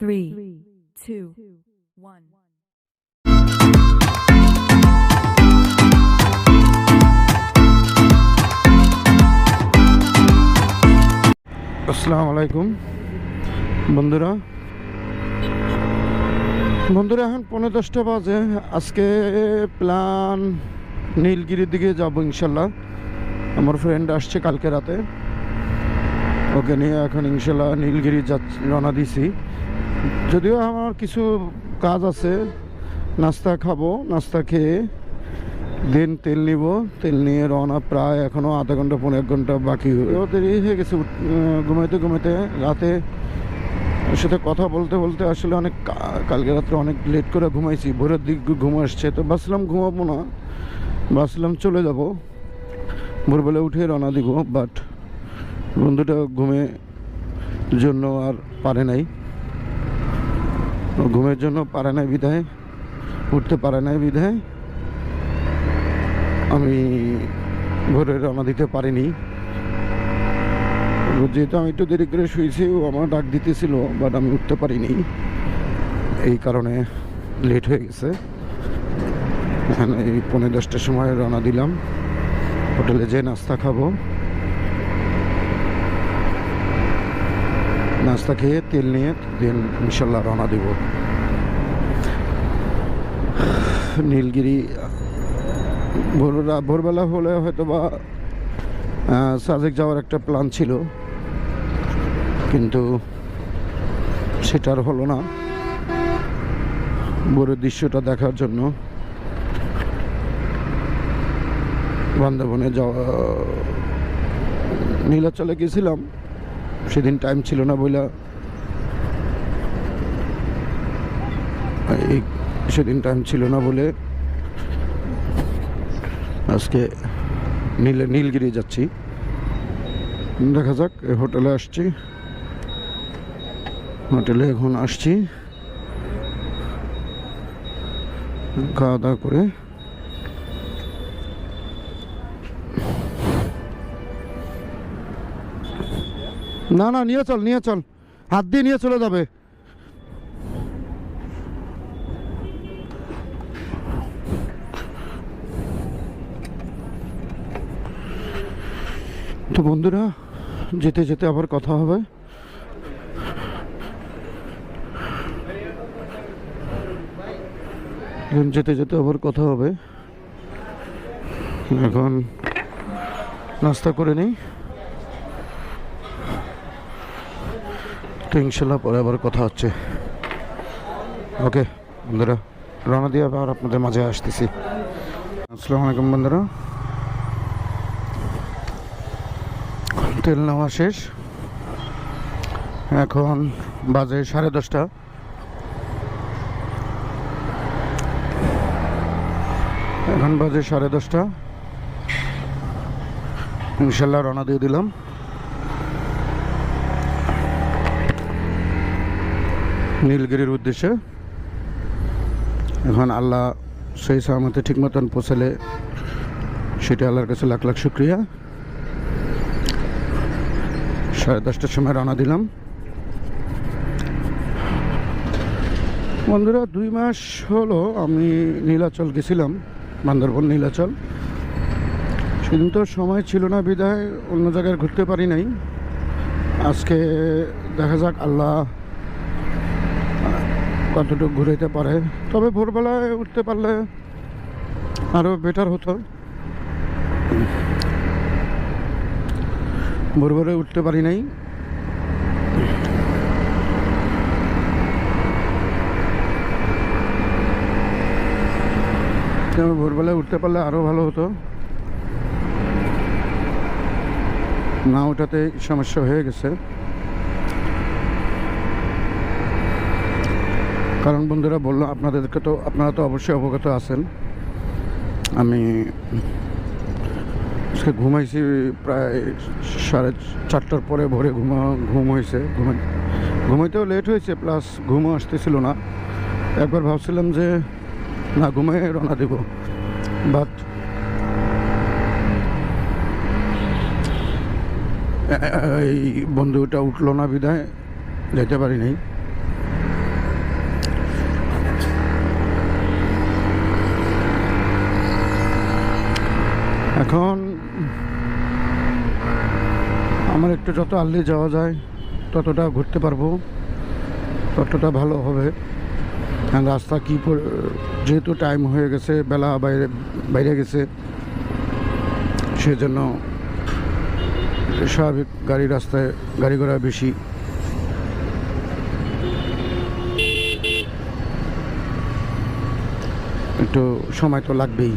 three, two, one. আসসালামু আলাইকুম। বন্ধুরা বন্ধুরা এখন পনেরো দশটা বাজে। আজকে প্ল্যান নীলগিরির দিকে যাব ইনশাল্লাহ। আমার ফ্রেন্ড আসছে কালকে রাতে। ওকে নিয়ে এখন ইনশাল্লাহ নীলগিরি যাচ্ছি রওনা দিছি। যদিও আমার কিছু কাজ আছে, নাস্তা খাব, নাস্তা খেয়ে দেন তেল নিব। তেল নিয়ে রওনা প্রায় এখনও আধা ঘণ্টা, পনেরো এক ঘণ্টা বাকি। দেরি হয়ে গেছে ঘুমাইতে ঘুমাইতে। রাতে সাথে কথা বলতে বলতে আসলে অনেক কালকে রাত্রে অনেক লেট করে ঘুমাইছি। ভোরের দিক ঘুম আসছে, তো ভাবছিলাম ঘুমাবো না। বাসলাম চলে যাব। ভোরবেলা উঠে রওনা দিব বাট বন্ধুটা ঘুমে জন্য আর পারে নাই। ঘুমের জন্য পারে নাই বিধায়, উঠতে পারে নাই বিধায়, আমি ভোরে রওনা দিতে পারিনি। যেহেতু আমি একটু দেরি করে শুয়েছি, ও আমার ডাক দিতেছিল বাট আমি উঠতে পারিনি। এই কারণে লেট হয়ে গেছে। এখানে এই পনেরো দশটার সময় রওনা দিলাম। হোটেলে যেয়ে নাস্তা খাব। নাস্তা খেয়ে তেল নিয়ে দেন ইনশাল্লাহ রওনা দিব। নীলগিরি, ভোররা ভোরবেলা হলে হয়তো বা সাজেক যাওয়ার একটা প্ল্যান ছিল। কিন্তু সেটা আর হলো না। ভোরের দৃশ্যটা দেখার জন্য বান্ধবনে যাওয়া নীলাচলে গেছিলাম। সেদিন টাইম ছিল না বইলা। এই সেদিন টাইম ছিল না বলে আজকে নীল, নীলগিরি যাচ্ছি। দেখা যাক, এই হোটেলে আসছি। হোটেলে এখন আসছি। খাওয়া দাওয়া করে না না, নিয়ে চল নিয়ে চল। হাত দিয়ে নিয়ে চলে যাবে। তো বন্ধুরা, যেতে যেতে আবার কথা হবে। যেতে যেতে আবার কথা হবে। এখন নাস্তা করে নিই। ইনশাল্লাহ পরে আবার কথা হচ্ছে। ওকে, বন্ধুরা, রওনা দিয়ে আবার আপনাদের মাঝে আসতেছি। আসসালামু আলাইকুম, বন্ধুরা। তেল নেওয়া শেষ। এখন বাজে সাড়ে দশটা। এখন বাজে সাড়ে দশটা। ইনশাল্লাহ রওনা দিয়ে দিলাম। নীলগিরির উদ্দেশ্যে এখন আল্লাহ সেই সামতে ঠিক মতন পৌঁছালে সেটা আল্লাহর কাছে লাখ লাখ শুক্রিয়া। সাড়ে দশটার সময় রওনা দিলাম। বন্ধুরা, দুই মাস হলো আমি নীলাচল গেছিলাম, বান্দরবন নীলাচল। সেদিন তো সময় ছিল না, বিদায় অন্য জায়গায় ঘুরতে পারি নাই। আজকে দেখা যাক আল্লাহ কতটুকু ঘুরাইতে পারে? তবে ভোরবেলায় উঠতে পারলে আরও বেটার হতো। ভোরবেলায় উঠতে পারি নাই। ভোরবেলায় উঠতে পারলে আরও ভালো হতো। না ওঠাতে সমস্যা হয়ে গেছে। কারণ বন্ধুরা বলল, আপনাদেরকে তো, আপনারা তো অবশ্যই অবগত আছেন। আমি আজকে ঘুমাইছি প্রায় সাড়ে চারটার পরে ভোরে ঘুমা, ঘুম হয়েছে। ঘুমাই, ঘুমাইতেও লেট হয়েছে প্লাস ঘুমও আসতেছিল না। একবার ভাবছিলাম যে, না ঘুমাই রওনা দেব। বাট এই বন্ধুটা উঠল না বিদায় যেতে পারি নাই। এখন আমার একটু যত আর্লি যাওয়া যায়, ততটা ঘুরতে পারব, ততটা ভালো হবে। রাস্তা কী যেহেতু টাইম হয়ে গেছে, বেলা বাইরে বাইরে গেছে, সেজন্য স্বাভাবিক গাড়ি রাস্তায়, গাড়ি ঘোড়া বেশি একটু সময় তো লাগবেই।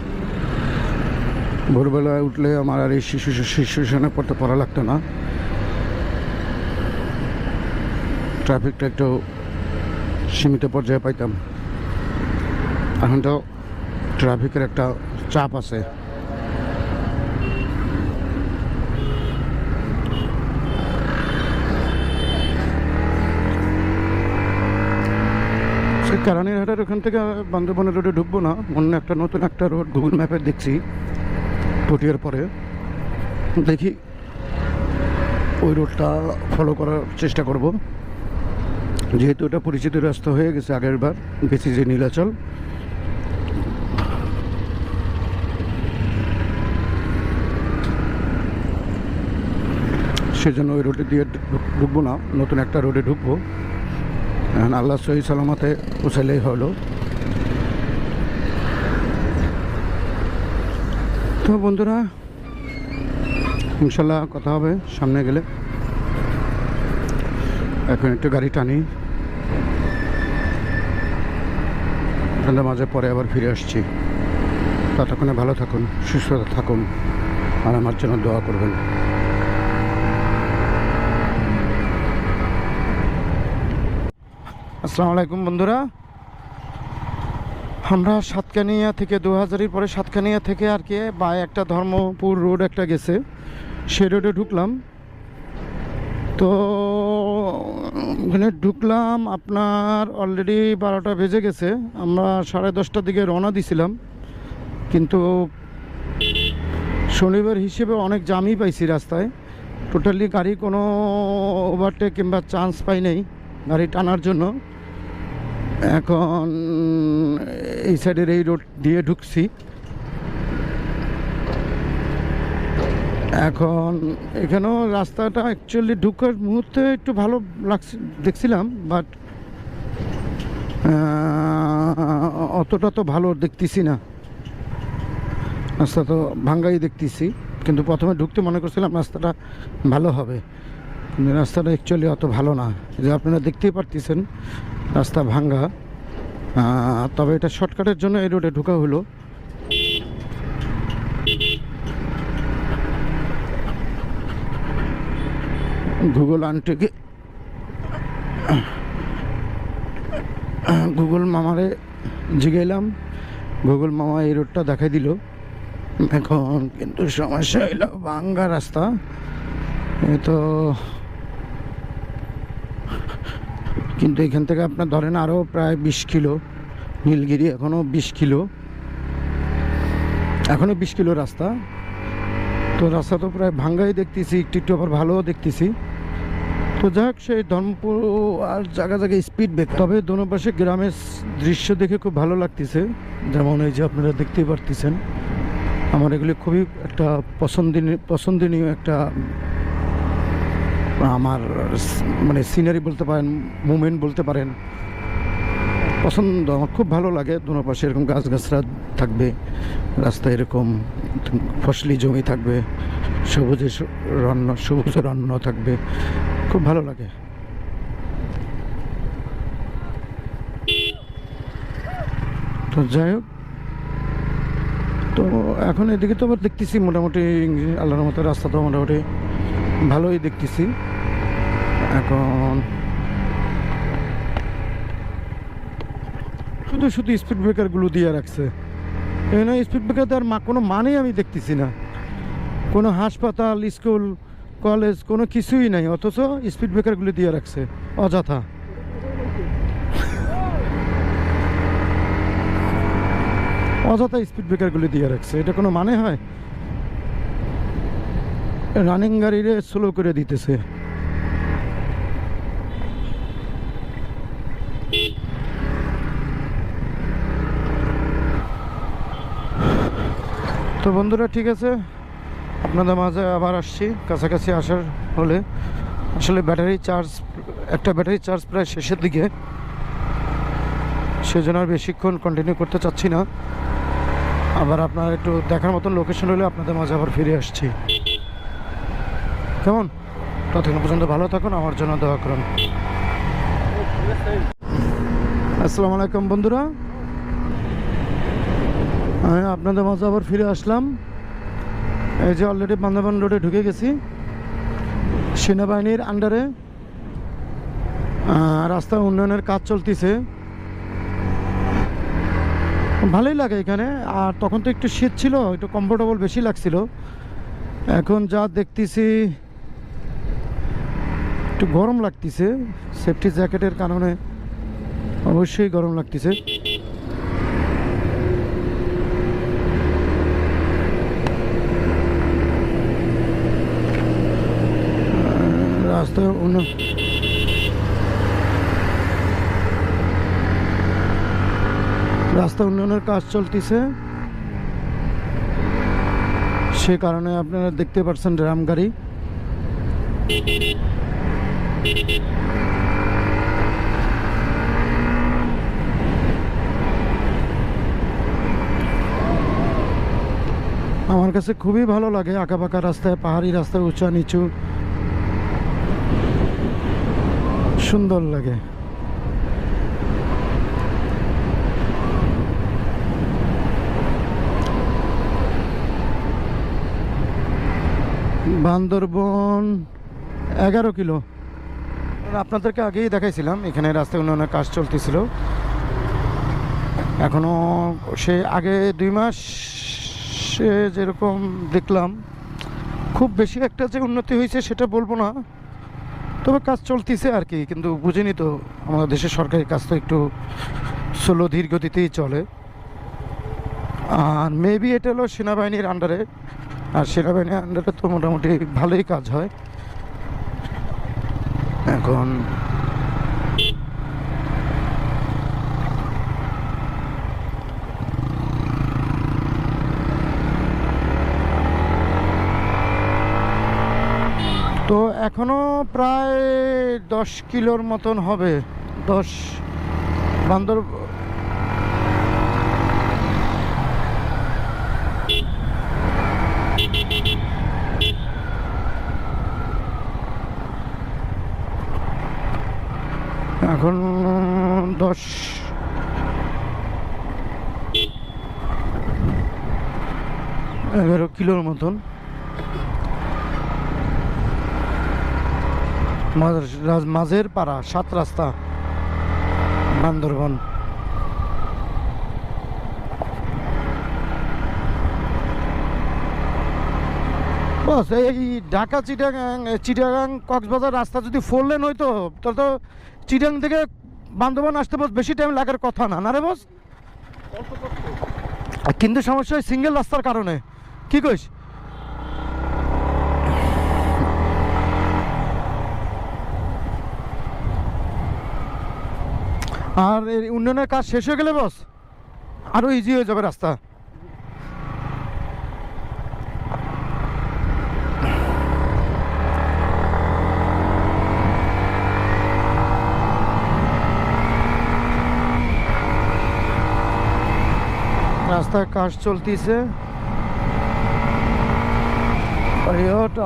ভোরবেলায় উঠলে আমার আর এই শিশু শিশুশনে পড়তে পড়া লাগতো না। ট্রাফিকটা একটু সীমিত পর্যায়ে পাইতাম। এখন তো ট্রাফিকের একটা চাপ আছে। কারানিরহাটের ওখান থেকে বান্দরবনের রোডে ঢুকবো না। অন্য একটা নতুন একটা রোড গুগল ম্যাপে দেখছি, পটিয়ার পরে। দেখি ওই রোডটা ফলো করার চেষ্টা করব। যেহেতু এটা পরিচিত রাস্তা হয়ে গেছে আগের বার গেছি যে নীলাচল। সেজন্য ওই রোডে দিয়ে ঢুক- ঢুকবো না, নতুন একটা রোডে ঢুকবো। এখন আল্লাহ সহি সালামাতে পৌঁছালেই হলো। তো বন্ধুরা, ইনশাল্লাহ কথা হবে সামনে গেলে। এখন একটু গাড়ি টানি। ঠান্ডা মাঝে পরে আবার ফিরে আসছি। ততক্ষণে ভালো থাকুন, সুস্থ থাকুন, আর আমার জন্য দোয়া করবেন। আসসালামু আলাইকুম বন্ধুরা। আমরা সাতকানিয়া থেকে দু হাজারের পরে সাতকানিয়া থেকে আর কি বা একটা ধর্মপুর রোড একটা গেছে। সে রোডে ঢুকলাম। তো ওখানে ঢুকলাম, আপনার অলরেডি বারোটা বেজে গেছে। আমরা সাড়ে দশটার দিকে রওনা দিছিলাম। কিন্তু শনিবার হিসেবে অনেক জামই পাইছি রাস্তায়। টোটালি গাড়ি কোনো ওভারটেক কিংবা চান্স পাই নাই। গাড়ি টানার জন্য এখন এই সাইডের এই রোড দিয়ে ঢুকছি। এখন এখানেও রাস্তাটা অ্যাকচুয়ালি ঢুকার মুহূর্তে একটু ভালো লাগছে, দেখছিলাম বাট অতটা তো ভালো দেখতেছি না। রাস্তা তো ভাঙ্গাই দেখতেছি, কিন্তু প্রথমে ঢুকতে মনে করছিলাম রাস্তাটা ভালো হবে। রাস্তাটা অ্যাকচুয়ালি অত ভালো না। যে আপনারা দেখতেই পারতেছেন, রাস্তা ভাঙ্গা। তবে এটা শর্টকাটের জন্য এই রোডে ঢোকা হলো। গুগল আন্টিকে গুগল মামারে জিগাইলাম। গুগল মামা এই রোডটা দেখাই দিল। এখন কিন্তু সমস্যা হইল ভাঙ্গা রাস্তা। এ তো কিন্তু এখান থেকে আপনার ধরেন আরও প্রায় বিশ কিলো, নীলগিরি এখনও বিশ কিলো। এখনও বিশ কিলো রাস্তা। তো রাস্তা তো প্রায় ভাঙ্গাই দেখতেছি, একটু একটু আবার ভালোও দেখতেছি। তো যাক, সেই ধর্মপুর আর জায়গা জায়গায় স্পিড ব্রেক তবে দোনো পাশে গ্রামের দৃশ্য দেখে খুব ভালো লাগতেছে। যেমন এই যে আপনারা দেখতেই পারতেছেন। আমার এগুলি খুবই একটা পছন্দনীয় পছন্দনীয় একটা আমার মানে সিনারি বলতে পারেন মুমেন্ট বলতে পারেন, পছন্দ আমার, খুব ভালো লাগে। দোনো পাশে এরকম গাছগাছরা থাকবে, রাস্তায় এরকম ফসলি জমি থাকবে, সবুজে রন্ন সবুজ রন্ন থাকবে, খুব ভালো লাগে। তো যাই হোক, তো এখন এদিকে তো আবার দেখতেছি মোটামুটি আল্লাহর মতো রাস্তা তো মোটামুটি ভালোই দেখতেছি। এখন। শুধু শুধু স্পিড ব্রেকারগুলো দিয়ে রাখছে। এখানে স্পিড ব্রেকার দেওয়ার কোনো মানেই আমি দেখতেছি না। কোনো হাসপাতাল, স্কুল, কলেজ, কোনো কিছুই নাই, অথচ স্পিড ব্রেকারগুলো দিয়ে রাখছে, অযথা। অযথা স্পিড ব্রেকারগুলো দিয়ে রাখছে, এটা কোনো মানে হয়? রানিং গাড়িরে স্লো করে দিতেছে। তো বন্ধুরা, ঠিক আছে। আপনাদের মাঝে আবার আসছি, কাছাকাছি আসার হলে। আসলে ব্যাটারি চার্জ, একটা ব্যাটারি চার্জ প্রায় শেষের দিকে। সেজন্য আর বেশিক্ষণ কন্টিনিউ করতে চাচ্ছি না। আবার আপনার একটু দেখার মতন লোকেশন হলে আপনাদের মাঝে আবার ফিরে আসছি। কেমন? ততক্ষণ পর্যন্ত ভালো থাকুন, আমার জন্য দোয়া করুন। আসসালামু আলাইকুম বন্ধুরা। আমি আপনাদের মাঝে আবার ফিরে আসলাম। এই যে অলরেডি বান্দাবান রোডে ঢুকে গেছি। সেনাবাহিনীর আন্ডারে রাস্তা উন্নয়নের কাজ চলতেছে। ভালোই লাগে এখানে। আর তখন তো একটু শীত ছিল, একটু কমফোর্টেবল বেশি লাগছিল। এখন যা দেখতেছি, একটু গরম লাগতেছে। সেফটি জ্যাকেটের কারণে অবশ্যই গরম লাগতেছে। রাস্তা উন্ন রাস্তা উন্নয়নের কাজ চলতেছে। সে কারণে আপনারা দেখতে পাচ্ছেন ড্রাম গাড়ি। আমার কাছে খুবই ভালো লাগে আঁকা পাকা রাস্তায়, পাহাড়ি রাস্তায়, উঁচা, নিচু। সুন্দর লাগে। বান্দরবন এগারো কিলো। আপনাদেরকে আগেই দেখাইছিলাম, এখানে রাস্তা উন্নয়নের কাজ চলতেছিল। এখনও সে আগে দুই মাস সে যেরকম দেখলাম, খুব বেশি একটা যে উন্নতি হয়েছে সেটা বলব না। তবে কাজ চলতেছে আর কি, কিন্তু বুঝিনি তো, আমাদের দেশের সরকারি কাজ তো একটু স্লো ধীর গতিতেই চলে। আর মেবি এটা হলো সেনাবাহিনীর আন্ডারে আর সেনাবাহিনীর আন্ডারে তো মোটামুটি ভালোই কাজ হয়। এখন তো এখনও প্রায় দশ কিলোর মতন হবে দশ বান্দর এখন দশ এগারো কিলোর মতন মাঝ- রাজ- মাঝের পাড়া, সাত রাস্তা, বান্দরবন। বস, এই ঢাকা চিটাগাং চিটাগাং কক্সবাজার রাস্তা যদি ফোর লেন হইতো, তাহলে তো চিটাগাং থেকে বান্দরবান আসতে বস, বেশি টাইম লাগার কথা না। না রে বস? কিন্তু সমস্যা সিঙ্গেল রাস্তার কারণে। কি কইস? আর এই উন্নয়নের কাজ শেষ হয়ে গেলে, বস আরও ইজি হয়ে যাবে রাস্তা। রাস্তায় কাজ চলতেছে।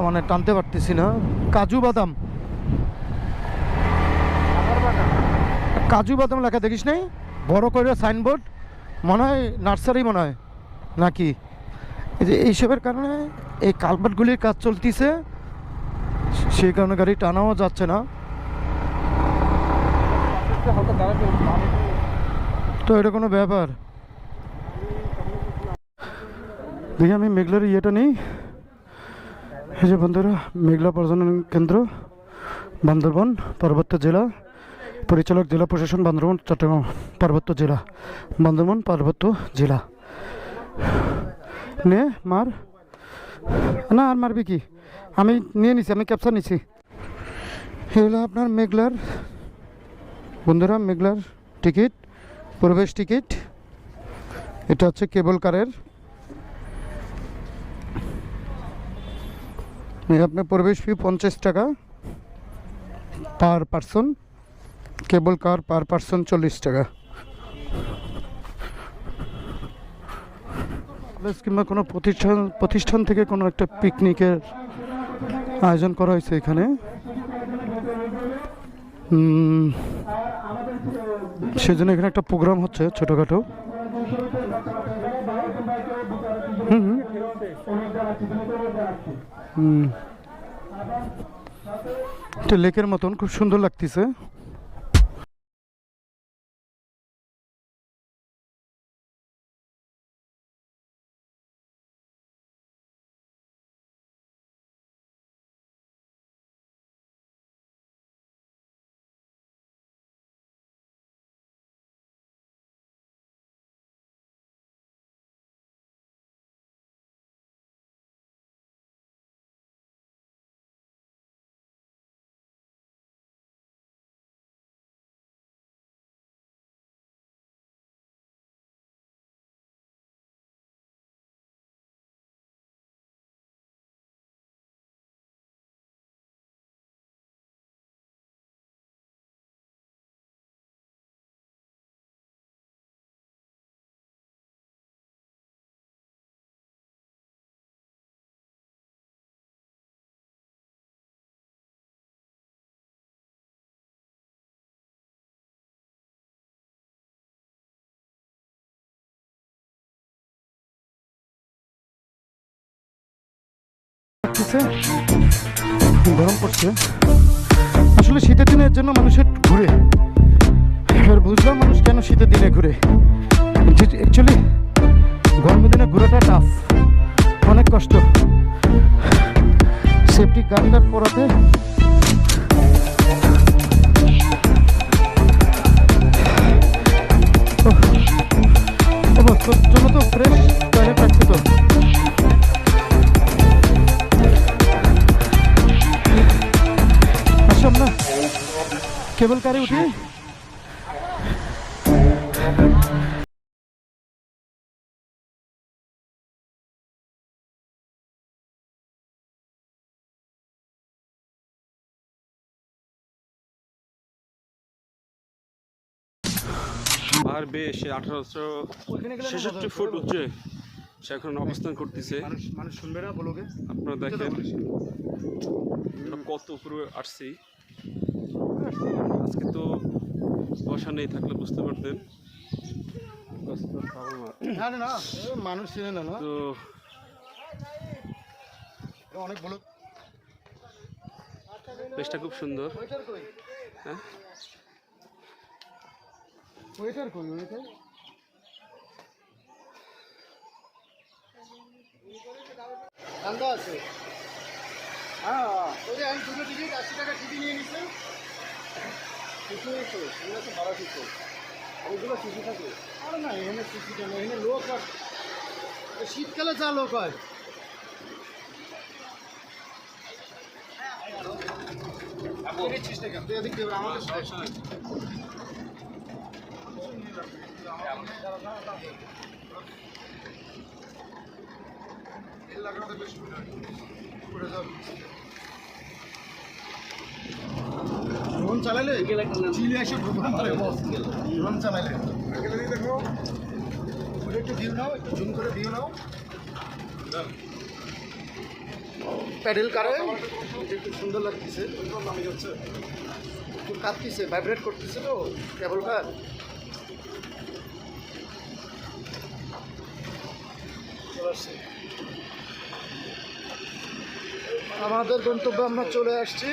মানে টানতে পারতেছি না। কাজু বাদাম। কাজু বাদাম লেখা দেখিস নাই? বড় করে সাইনবোর্ড মনে হয় নার্সারি মনে হয়, নাকি? যে এইসবের কারণে এই কালভার্টগুলির কাজ চলতেছে, সেই কারণে গাড়ি টানাও যাচ্ছে না। তো এটা কোনো ব্যাপার? দেখি আমি মেঘলার ইয়েটা নেই। এই যে বন্ধুরা, মেঘলা পর্যটন কেন্দ্র, বান্দরবন, পার্বত্য জেলা। পরিচালক জেলা প্রশাসন, বান্দরবন, চট্টগ্রাম পার্বত্য জেলা। বান্দরবন পার্বত্য জেলা। নে, মার। না, আর মারবি কি? আমি নিয়ে নিছি, আমি ক্যাপচার নিছি। এগুলো আপনার মেঘলার, বন্ধুরা, মেঘলার টিকিট, প্রবেশ টিকিট। এটা হচ্ছে কেবল কারের। আপনার প্রবেশ ফি পঞ্চাশ টাকা। Per person. কেবল কার পার পার্সন চল্লিশ টাকা। কলেজ কিংবা কোনো প্রতিষ্ঠান প্রতিষ্ঠান থেকে কোনো একটা পিকনিকের আয়োজন করা হয়েছে এখানে। সেজন্য এখানে একটা প্রোগ্রাম হচ্ছে ছোটোখাটো। হুম লেকের মতন, খুব সুন্দর লাগতেছে। লাগতেছে গরম পড়ছে। আসলে শীতের দিনের জন্য মানুষের ঘুরে। এবার বুঝলাম মানুষ কেন শীতের দিনে ঘুরে। অ্যাকচুয়ালি গরমের দিনে ঘোরাটা টাফ অনেক কষ্ট। সেফটি গার্ডটা পরাতে জন্য তো ফ্রেশ কেবল কারে উঠি? আর বেশ আঠারোশো ছেষট্টি ফুট উচ্চে সে এখন অবস্থান করতেছে। মানুষ মানুষ শুনবে না বলোগে আপনারা দেখেন। কত উপরে আসছি। আজকে তো বসা নেই থাকলে বুঝতে পারতেন। মানুষ চিনে না না। তো অনেক বলো। বেশটা খুব সুন্দর। হ্যাঁ? ওয়েটার কই ওয়েটার? ঠান্ডা আছে। হ্যাঁ ওই আমি দুটো টিকিট আশি টাকা টিকিট নিয়ে নিচ্ছে কিছু তো এগুলো তো ভাড়া কিছু ওইগুলো শিশু থাকে। আরে না, এখানে শিশু কেন? এখানে লোক আর শীতকালে যা লোক হয়। তুই এদিক দিয়ে আমাদের সমস্যা নাই ড্রোন চালাইলে চিলে এসে চালাইলে ড্রোন চালাইলে। দেখো একটু ভিউ নাও একটু জুম করে ভিউ নাও। প্যাডেল কারে? একটু সুন্দর লাগতেছে। একটু কাঁপতেছে ভাইব্রেট করতেছে তো কেবল কার? আমাদের গন্তব্যে আমরা চলে আসছি।